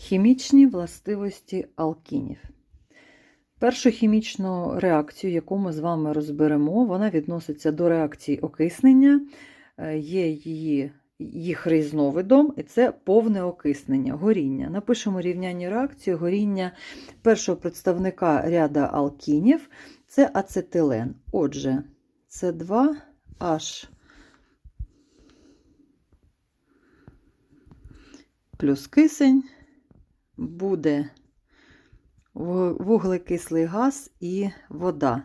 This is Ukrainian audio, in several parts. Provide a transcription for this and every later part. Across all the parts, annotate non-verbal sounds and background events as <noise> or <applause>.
Хімічні властивості алкінів. Першу хімічну реакцію, яку ми з вами розберемо, вона відноситься до реакції окиснення, Е, є її, їх різновидом, і це повне окиснення, горіння. Напишемо рівняння реакції горіння першого представника ряда алкінів це ацетилен. Отже, С2H плюс кисень буде вуглекислий газ і вода.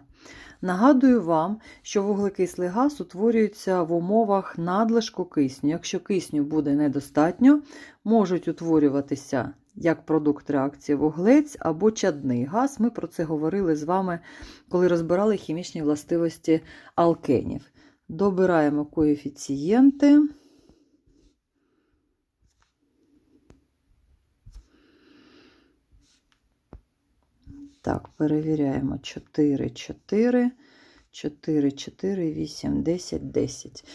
Нагадую вам, що вуглекислий газ утворюється в умовах надлишку кисню. Якщо кисню буде недостатньо, можуть утворюватися як продукт реакції вуглець або чадний газ. Ми про це говорили з вами, коли розбирали хімічні властивості алкенів. Добираємо коефіцієнти. Так, перевіряємо 4, 4, 4, 4, 8, 10, 10.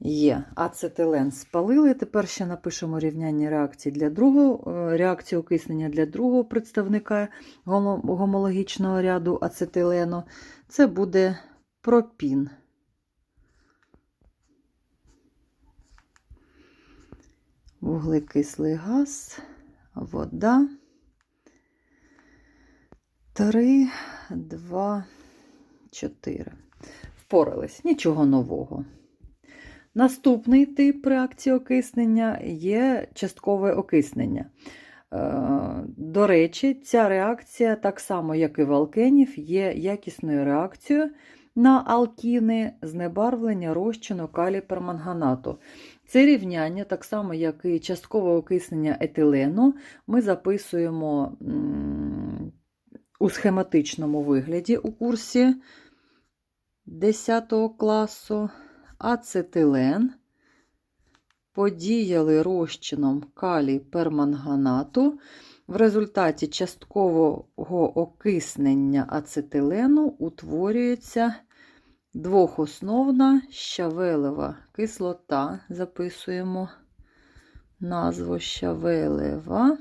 Є. Ацетилен спалили. Тепер ще напишемо рівняння реакції для другого, е, реакцію окиснення для другого представника гомологічного ряду ацетилену. Це буде пропін. Вуглекислий газ, вода. 3, 2, 4. Впорались. Нічого нового. Наступний тип реакції окиснення є часткове окиснення. Е, До речі, ця реакція, так само, як і в алкенів, є якісною реакцією на алкіни знебарвлення розчину калій-перманганату. Це рівняння, так само, як і часткове окиснення етилену, ми записуємо у схематичному вигляді у курсі 10 класу ацетилен подіяли розчином калій перманганату. В результаті часткового окиснення ацетилену утворюється двохосновна щавелева кислота. Записуємо назву щавелева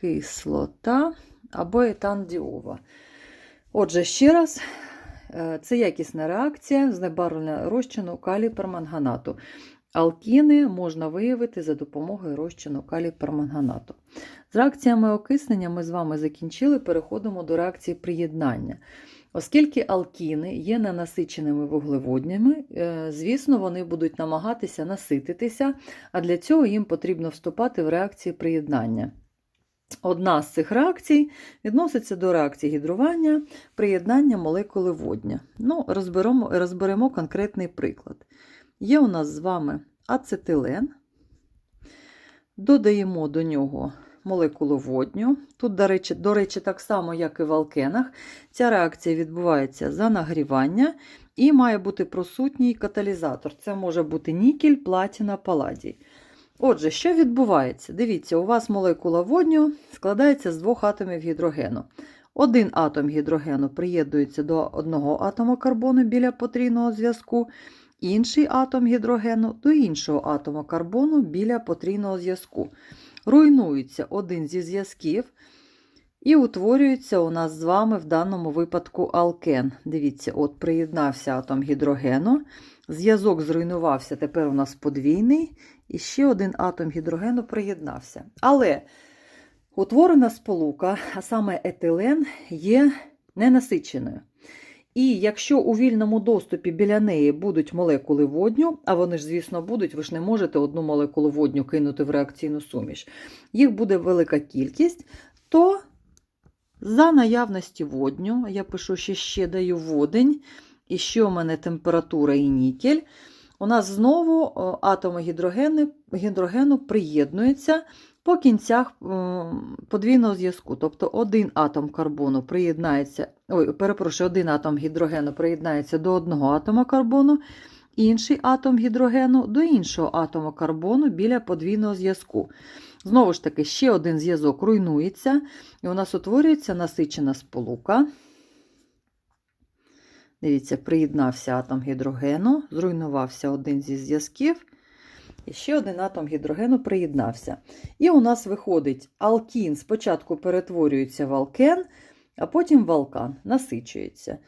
кислота або етандіова. Отже, ще раз, е, це якісна реакція знебарвлення розчину калій-перманганату. Алкіни можна виявити за допомогою розчину калій-перманганату. З реакціями окиснення ми з вами закінчили, переходимо до реакції приєднання. Оскільки алкіни є ненасиченими вуглеводнями, е, звісно, вони будуть намагатися насититися, а для цього їм потрібно вступати в реакції приєднання. Одна з цих реакцій відноситься до реакції гідрування, приєднання молекули водня. Ну, розберемо, розберемо конкретний приклад. Є у нас з вами ацетилен, додаємо до нього молекулу водню. Тут, до речі, до речі, так само, як і в алкенах, ця реакція відбувається за нагрівання і має бути присутній каталізатор. Це може бути нікель, платіна, паладій. Отже, що відбувається? Дивіться, у вас молекула водню складається з двох атомів гідрогену. Один атом гідрогену приєднується до одного атома карбону біля потрійного зв'язку, інший атом гідрогену до іншого атома карбону біля потрійного зв'язку. Руйнується один зі зв'язків і утворюється у нас з вами в даному випадку алкен. Dивіться, от приєднався атом гідрогену, зв'язок зруйнувався, тепер у нас подвійний, і ще один атом гідрогену приєднався. Але утворена сполука, а саме етилен, є ненасиченою. І якщо у вільному доступі біля неї будуть молекули водню, а вони ж, звісно, будуть, ви ж не можете одну молекулу водню кинути в реакційну суміш, їх буде велика кількість, то за наявності водню, я пишу, що ще даю водень, і що у мене температура і нікель, у нас знову атоми гідрогену, гідрогену приєднуються по кінцях подвійного зв'язку. Тобто один атом карбону приєднається, ой, перепрошую, один атом гідрогену приєднається до одного атома карбону, інший атом гідрогену до іншого атома карбону біля подвійного зв'язку. Знову ж таки, ще один зв'язок руйнується, і у нас утворюється насичена сполука. Дивіться, приєднався атом гідрогену, зруйнувався один зі зв'язків. І ще один атом гідрогену приєднався. І у нас виходить алкін спочатку перетворюється в алкен, а потім в алкан, насичується.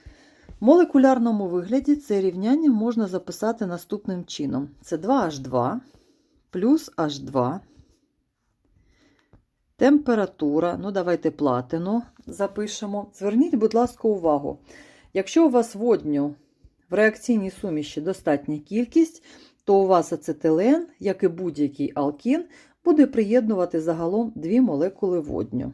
В молекулярному вигляді це рівняння можна записати наступним чином: це 2H2 плюс H2. Температура, ну давайте платину запишемо. Зверніть, будь ласка, увагу. Якщо у вас водню в реакційній суміші достатня кількість, то у вас ацетилен, як і будь-який алкін, буде приєднувати загалом дві молекули водню.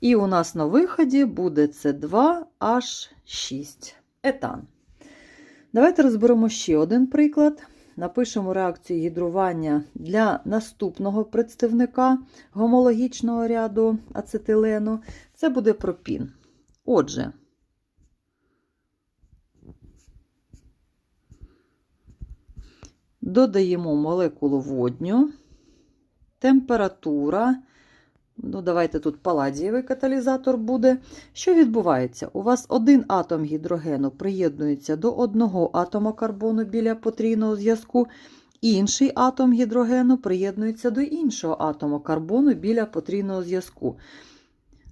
І у нас на виході буде С2H6 етан. Давайте розберемо ще один приклад. Напишемо реакцію гідрування для наступного представника гомологічного ряду ацетилену. Це буде пропін. Отже, додаємо молекулу водню, температура. Ну, давайте тут паладієвий каталізатор буде. Що відбувається? У вас один атом гідрогену приєднується до одного атома карбону біля потрійного зв'язку, інший атом гідрогену приєднується до іншого атома карбону біля потрійного зв'язку.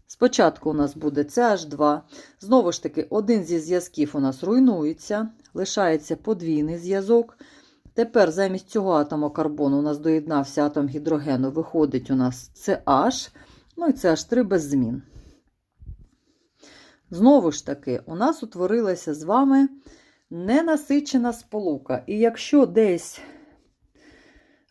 Спочатку у нас буде CH2. Знову ж таки, один зі зв'язків у нас руйнується, лишається подвійний зв'язок. Тепер замість цього атому карбону у нас доєднався атом гідрогену, виходить у нас CH, ну і CH3 без змін. Знову ж таки, у нас утворилася з вами ненасичена сполука. І якщо десь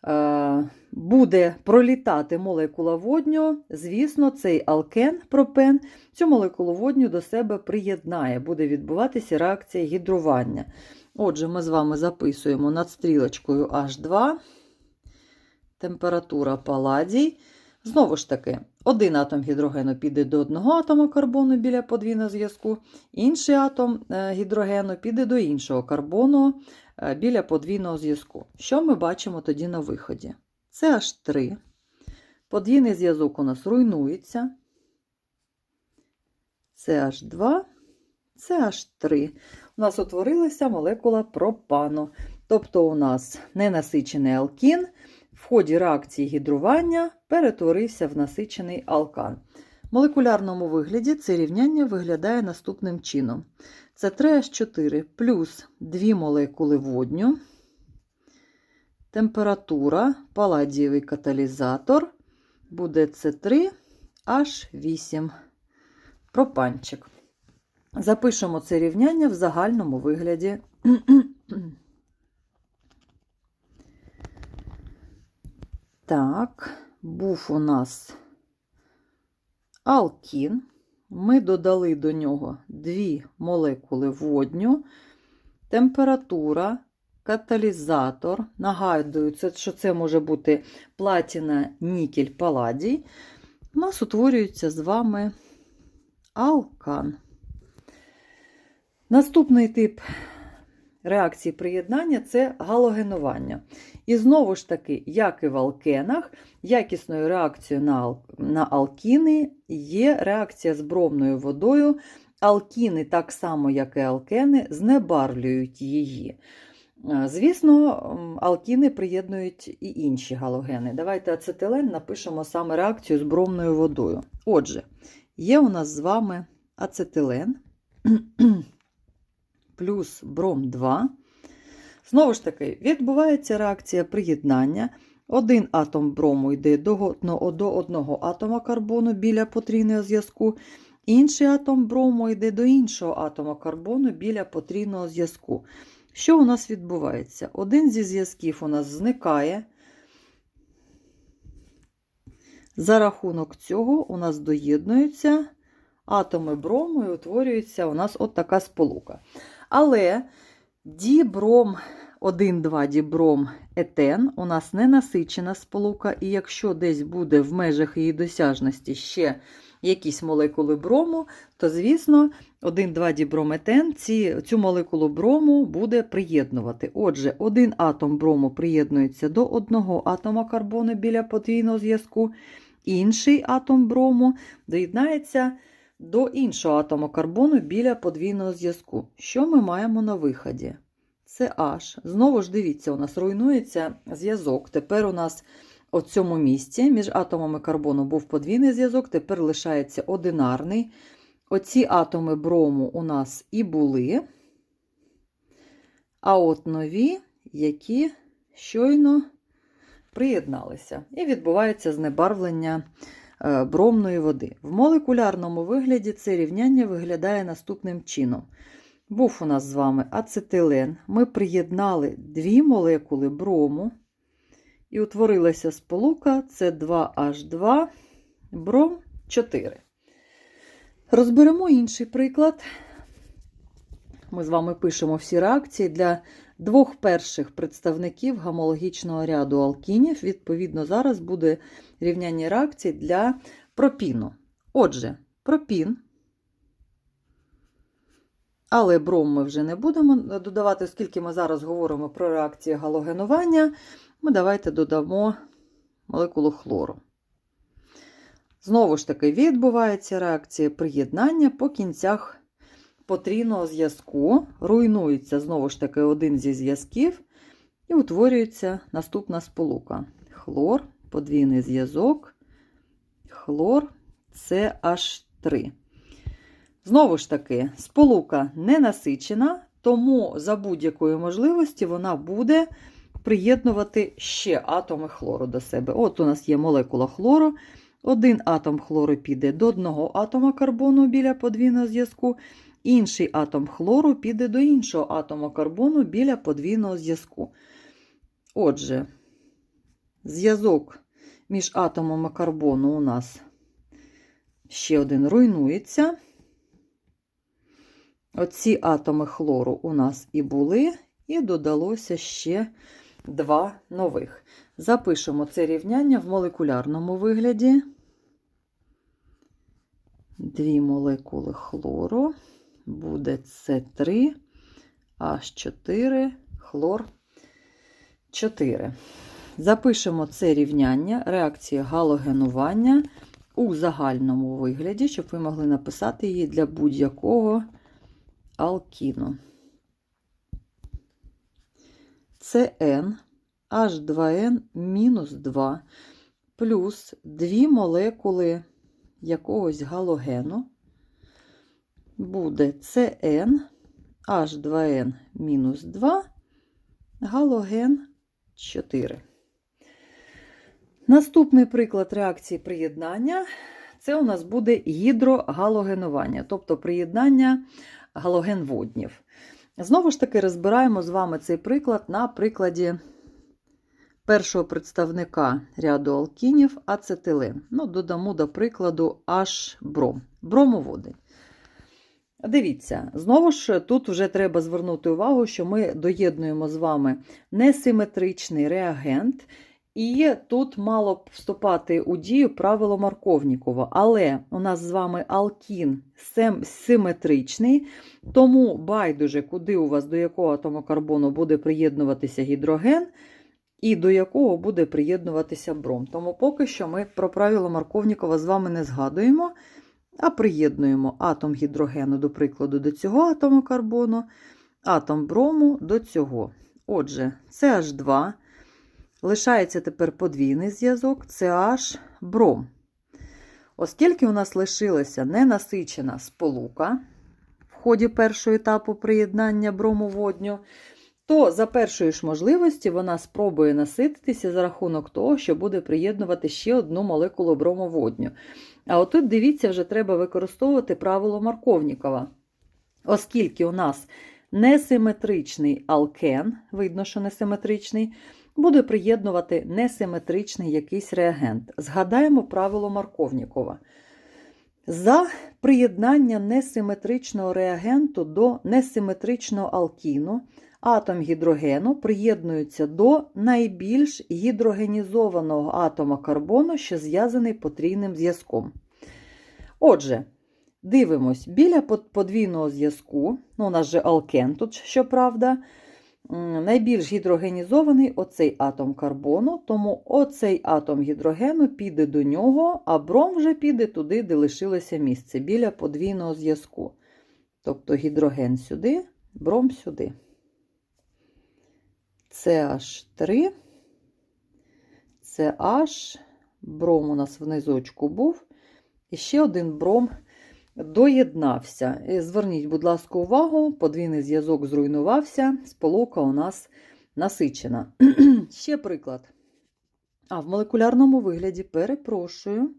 е, буде пролітати молекула водню, звісно, цей алкен, пропен, цю молекулу водню до себе приєднає, буде відбуватися реакція гідрування. Отже, ми з вами записуємо над стрілочкою H2, температура паладій. Знову ж таки, один атом гідрогену піде до одного атому карбону біля подвійного зв'язку, інший атом гідрогену піде до іншого карбону біля подвійного зв'язку. Що ми бачимо тоді на виході? Це H3. Подвійний зв'язок у нас руйнується. Це H2, це H3 у нас утворилася молекула пропану. Тобто у нас ненасичений алкін в ході реакції гідрування перетворився в насичений алкан. В молекулярному вигляді це рівняння виглядає наступним чином: це 3H4 плюс 2 молекули водню, температура, паладієвий каталізатор буде С3H8 пропанчик. Запишемо це рівняння в загальному вигляді. Так, був у нас алкін. Ми додали до нього дві молекули водню, температура, каталізатор. Нагадую, що це може бути платіна, нікель, паладій. У нас утворюється з вами алкан. Наступний тип реакції приєднання це галогенування. І знову ж таки, як і в алкенах, якісною реакцією на на алкіни є реакція з бромною водою. Алкіни, так само, як і алкени, знебарвлюють її. Звісно, алкіни приєднують і інші галогени. Давайте ацетилен напишемо саме реакцію з бромною водою. Отже, є у нас з вами ацетилен плюс бром 2. Знову ж таки, відбувається реакція приєднання. Один атом брому йде до, одного атома карбону біля потрійного зв'язку. Інший атом брому йде до іншого атома карбону біля потрійного зв'язку. Що у нас відбувається? Один зі зв'язків у нас зникає. За рахунок цього у нас доєднуються атоми брому і утворюється у нас от така сполука. Але дібром 1,2 дібром етен у нас не насичена сполука, і якщо десь буде в межах її досяжності ще якісь молекули брому, то, звісно, 1,2 дібром етен ці, цю молекулу брому буде приєднувати. Отже, один атом брому приєднується до одного атома карбону біля подвійного зв'язку, інший атом брому доєднається до іншого атому карбону біля подвійного зв'язку. Що ми маємо на виході? це H. Знову ж дивіться, у нас руйнується зв'язок. Тепер у нас у цьому місці між атомами карбону був подвійний зв'язок, тепер лишається одинарний. Оці атоми брому у нас і були. А от нові, які щойно приєдналися. І відбувається знебарвлення бромної води. В молекулярному вигляді це рівняння виглядає наступним чином. Був у нас з вами ацетилен. Ми приєднали дві молекули брому. І утворилася сполука С2H2 бром 4. Розберемо інший приклад. Ми з вами пишемо всі реакції для двох перших представників гомологічного ряду алкінів. Відповідно, зараз буде рівняння реакцій для пропіну. Отже, пропін. Але бром ми вже не будемо додавати, оскільки ми зараз говоримо про реакції галогенування, ми давайте додамо молекулу хлору. Знову ж таки, відбувається реакція приєднання по кінцях потрійного зв'язку. Руйнується знову ж таки один зі зв'язків, і утворюється наступна сполука. Хлор, подвійний зв'язок, хлор CH3. Знову ж таки, сполука не насичена, тому за будь-якої можливості вона буде приєднувати ще атоми хлору до себе. От у нас є молекула хлору. Один атом хлору піде до одного атома карбону біля подвійного зв'язку, інший атом хлору піде до іншого атома карбону біля подвійного зв'язку. Отже, зв'язок між атомами карбону у нас ще один руйнується. Оці атоми хлору у нас і були, і додалося ще два нових. Запишемо це рівняння в молекулярному вигляді. Дві молекули хлору буде С3, H4, хлор 4. Запишемо це рівняння реакції галогенування у загальному вигляді, щоб ви могли написати її для будь-якого алкіну. CN H2N мінус 2 плюс дві молекули якогось галогену буде CN H2N мінус 2 галоген 4. Наступний приклад реакції приєднання це у нас буде гідрогалогенування, тобто приєднання галогенводнів. Знову ж таки, розбираємо з вами цей приклад на прикладі першого представника ряду алкінів ацетилен. Ну, додамо до прикладу H-бром, бромоводи. Дивіться, знову ж тут вже треба звернути увагу, що ми доєднуємо з вами несиметричний реагент, і тут мало б вступати у дію правило Марковнікова. Але у нас з вами алкін симетричний, тому байдуже, куди у вас до якого атому карбону буде приєднуватися гідроген, і до якого буде приєднуватися бром. Тому поки що ми про правило Марковнікова з вами не згадуємо, а приєднуємо атом гідрогену, до прикладу, до цього атому карбону, атом брому до цього. Отже, CH2. Лишається тепер подвійний зв'язок CH бром. Оскільки у нас лишилася ненасичена сполука в ході першого етапу приєднання брому водню, то за першої ж можливості вона спробує насититися за рахунок того, що буде приєднувати ще одну молекулу бромоводню. А отут, дивіться, вже треба використовувати правило Марковнікова. Оскільки у нас несиметричний алкен, видно, що несиметричний, буде приєднувати несиметричний якийсь реагент. Згадаємо правило Марковнікова. За приєднання несиметричного реагенту до несиметричного алкіну атом гідрогену приєднується до найбільш гідрогенізованого атома карбону, що зв'язаний потрійним зв'язком. Отже, дивимось, біля подвійного зв'язку, ну, у нас же алкен тут, щоправда, найбільш гідрогенізований оцей атом карбону, тому оцей атом гідрогену піде до нього, а бром вже піде туди, де лишилося місце, біля подвійного зв'язку. Тобто гідроген сюди, бром сюди. CH3, CH, бром у нас внизочку був. І ще один бром доєднався. І Зверніть, будь ласка, увагу, подвійний зв'язок зруйнувався, сполука у нас насичена. <clears throat> ще приклад. А в молекулярному вигляді перепрошую.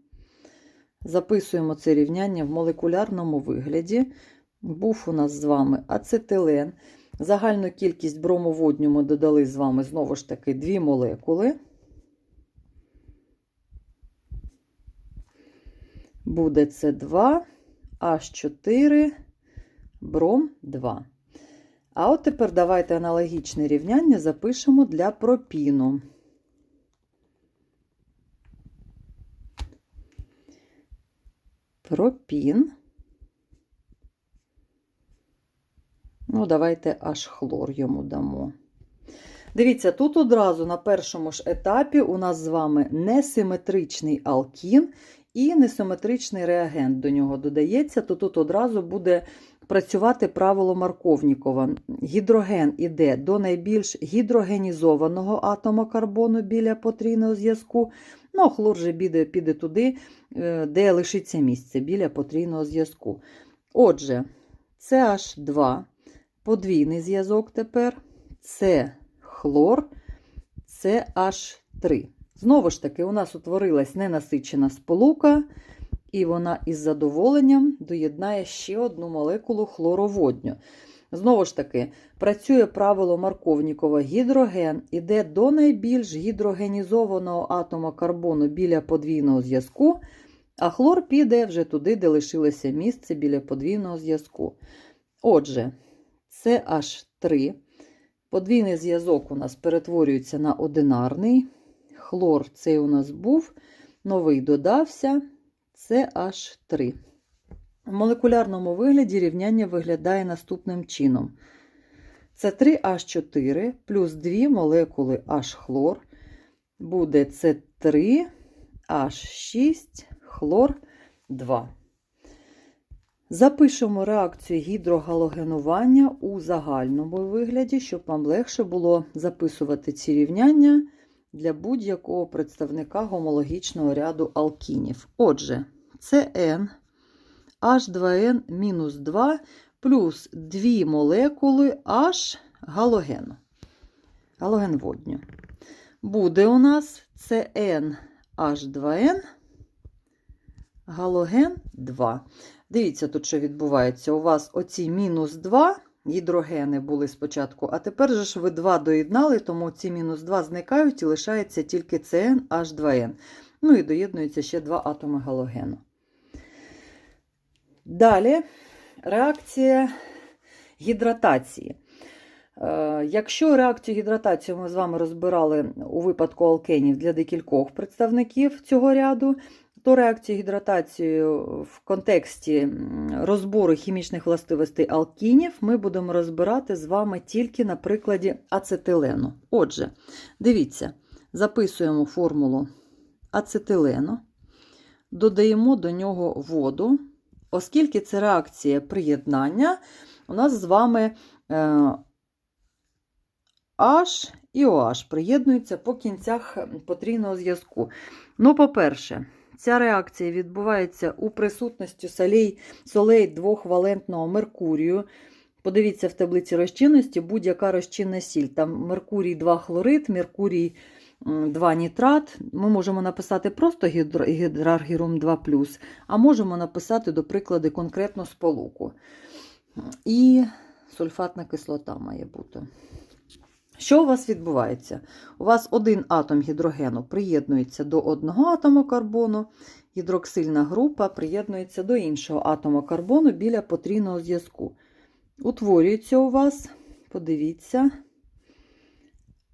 Записуємо це рівняння в молекулярному вигляді. Був у нас з вами ацетилен. Загальну кількість бромоводню ми додали з вами знову ж таки дві молекули. Буде С2, H4, бром 2. А от тепер давайте аналогічне рівняння запишемо для пропіну. Пропін. Ну, давайте аж хлор йому дамо. Дивіться, тут одразу на першому ж етапі у нас з вами несиметричний алкін і несиметричний реагент до нього додається, то тут одразу буде працювати правило Марковнікова. Гідроген іде до найбільш гідрогенізованого атома карбону біля потрійного зв'язку. Ну, а хлор же піде, піде туди, е, де лишиться місце біля потрійного зв'язку. Отже, CH2, подвійний зв'язок тепер, це хлор, CH3. Знову ж таки, у нас утворилась ненасичена сполука, і вона із задоволенням доєднає ще одну молекулу хлороводню. Знову ж таки, працює правило Марковнікова. Гідроген іде до найбільш гідрогенізованого атома карбону біля подвійного зв'язку, а хлор піде вже туди, де лишилося місце біля подвійного зв'язку. Отже, CH3. Подвійний зв'язок у нас перетворюється на одинарний. Хлор цей у нас був, новий додався, CH3. В молекулярному вигляді рівняння виглядає наступним чином. Це 3H4 плюс 2 молекули H-хлор буде С3, H6, хлор 2. Запишемо реакцію гідрогалогенування у загальному вигляді, щоб вам легше було записувати ці рівняння для будь-якого представника гомологічного ряду алкінів. Отже, CN H2N мінус 2 плюс 2 молекули H галогену. Галоген водню. Буде у нас CN H2N галоген 2. Дивіться, тут що відбувається. У вас оці мінус 2 гідрогени були спочатку, а тепер же ж ви 2 доєднали, тому ці мінус 2 зникають і лишається тільки CN H2N. Ну і доєднуються ще два атоми галогену. Далі реакція гідратації. Е, Якщо реакцію гідратації ми з вами розбирали у випадку алкенів для декількох представників цього ряду, то реакцію гідратації в контексті розбору хімічних властивостей алкінів ми будемо розбирати з вами тільки на прикладі ацетилену. Отже, дивіться, записуємо формулу ацетилену, додаємо до нього воду, оскільки це реакція приєднання, у нас з вами е, H і OH приєднуються по кінцях потрійного зв'язку. Ну, по-перше, Ця реакція відбувається у присутності солей, солей двохвалентного Меркурію. Подивіться в таблиці розчинності будь-яка розчинна сіль. Там Меркурій 2 хлорид, Меркурій 2 нітрат. Ми можемо написати просто гідраргірум 2, а можемо написати, до прикладу, конкретну сполуку. І сульфатна кислота має бути. Що у вас відбувається? У вас один атом гідрогену приєднується до одного атому карбону, гідроксильна група приєднується до іншого атому карбону біля потрійного зв'язку. Утворюється у вас, подивіться,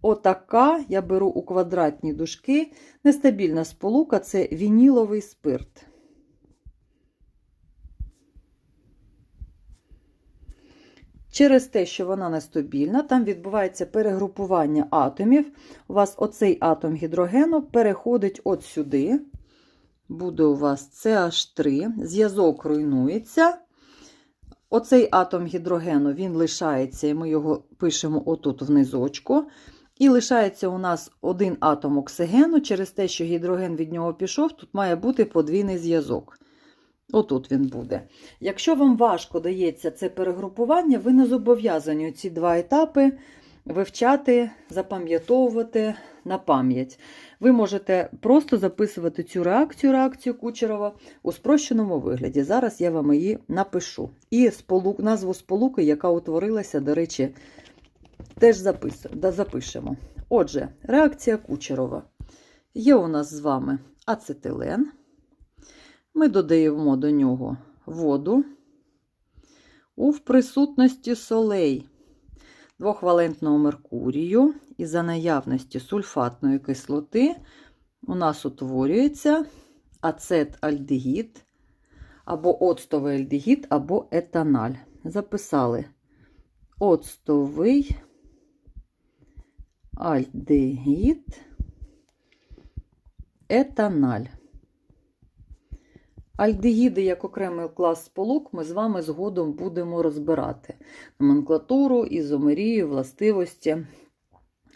отака, я беру у квадратні дужки, нестабільна сполука це вініловий спирт. Через те, що вона нестабільна, там відбувається перегрупування атомів. У вас оцей атом гідрогену переходить от сюди. Буде у вас CH3, зв'язок руйнується. Оцей атом гідрогену він лишається, і ми його пишемо отут внизочку. І лишається у нас один атом оксигену. Через те, що гідроген від нього пішов, тут має бути подвійний зв'язок. Отут він буде. Якщо вам важко дається це перегрупування, ви не зобов'язані ці два етапи вивчати, запам'ятовувати на пам'ять. Ви можете просто записувати цю реакцію, реакцію Кучерова у спрощеному вигляді. Зараз я вам її напишу. І сполук, назву сполуки, яка утворилася, до речі, теж запис, да, запишемо. Отже, реакція Кучерова. Є у нас з вами ацетилен. Ми додаємо до нього воду у присутності солей двохвалентного Меркурію і за наявності сульфатної кислоти у нас утворюється ацетальдегід або оцтовий альдегід, або етаналь. Записали оцтовий альдегід, етаналь. Альдегіди як окремий клас сполук ми з вами згодом будемо розбирати номенклатуру, ізомерію, властивості.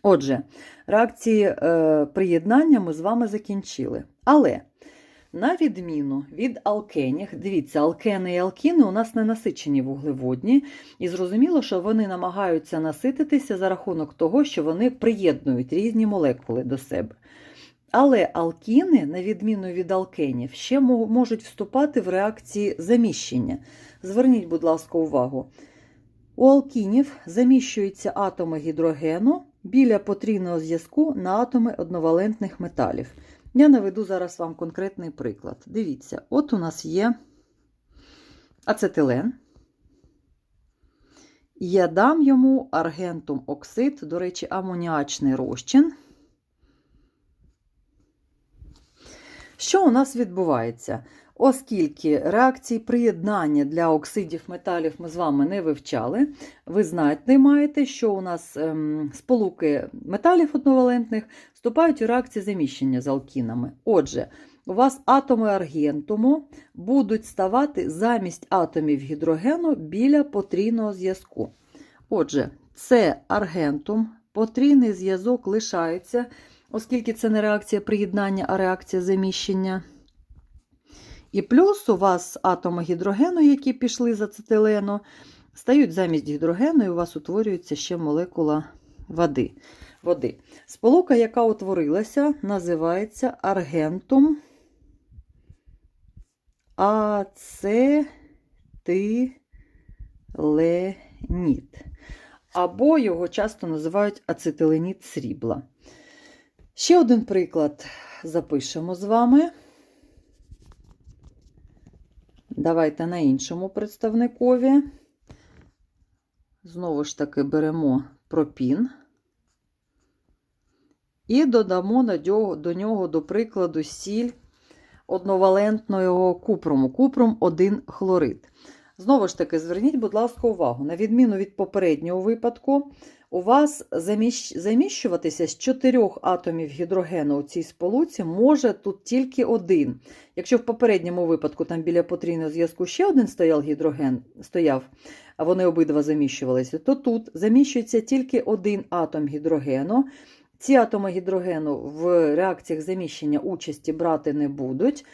Отже, реакції е, приєднання ми з вами закінчили. Але, на відміну від алкенів, дивіться, алкени і алкіни у нас не насичені вуглеводні, і зрозуміло, що вони намагаються насититися за рахунок того, що вони приєднують різні молекули до себе. Але алкіни, на відміну від алкенів, ще можуть вступати в реакції заміщення. Зверніть, будь ласка, увагу. У алкінів заміщуються атоми гідрогену біля потрійного зв'язку на атоми одновалентних металів. Я наведу зараз вам конкретний приклад. Дивіться, от у нас є ацетилен. Я дам йому аргентум оксид, до речі, амоніачний розчин. Що у нас відбувається? Оскільки реакції приєднання для оксидів металів ми з вами не вивчали, ви знаєте, маєте, що у нас ем, сполуки металів одновалентних вступають у реакції заміщення з алкінами. Отже, у вас атоми аргентуму будуть ставати замість атомів гідрогену біля потрійного зв'язку. Отже, це аргентум, потрійний зв'язок лишається оскільки це не реакція приєднання, а реакція заміщення. І плюс у вас атоми гідрогену, які пішли з ацетилену, стають замість гідрогену, і у вас утворюється ще молекула води. води. Сполука, яка утворилася, називається аргентум ацетиленіт. Або його часто називають ацетиленіт срібла. Ще один приклад запишемо з вами. Давайте на іншому представникові. Знову ж таки беремо пропін і додамо до нього, до прикладу, сіль одновалентного купруму, купрум 1 хлорид. Знову ж таки, зверніть, будь ласка, увагу. На відміну від попереднього випадку, у вас заміщуватися з чотирьох атомів гідрогену у цій сполуці може тут тільки один. Якщо в попередньому випадку там біля потрійного зв'язку ще один стояв гідроген, стояв, а вони обидва заміщувалися, то тут заміщується тільки один атом гідрогену. Ці атоми гідрогену в реакціях заміщення участі брати не будуть,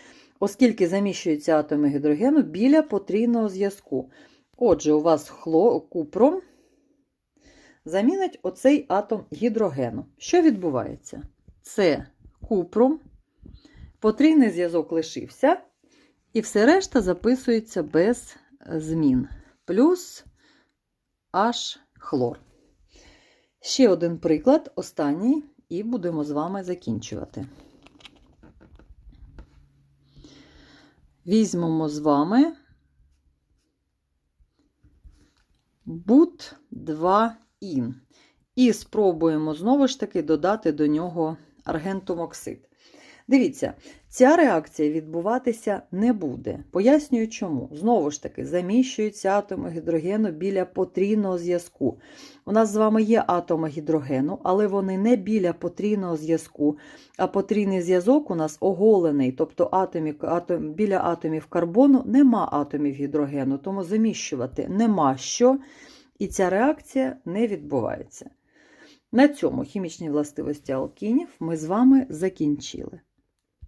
оскільки заміщуються атоми гідрогену біля потрійного зв'язку. Отже, у вас хло, купром замінить оцей атом гідрогену. Що відбувається? Це купрум, потрійний зв'язок лишився, і все решта записується без змін. Плюс H хлор. Ще один приклад, останній, і будемо з вами закінчувати. Візьмемо з вами бут 2 ін. І спробуємо знову ж таки додати до нього аргентумоксид. Дивіться, ця реакція відбуватися не буде. Пояснюю чому. Знову ж таки, заміщуються атоми гідрогену біля потрійного зв'язку. У нас з вами є атоми гідрогену, але вони не біля потрійного зв'язку, а потрійний зв'язок у нас оголений, тобто атомі, атом, біля атомів карбону нема атомів гідрогену, тому заміщувати нема що і ця реакція не відбувається. На цьому хімічні властивості алкінів ми з вами закінчили.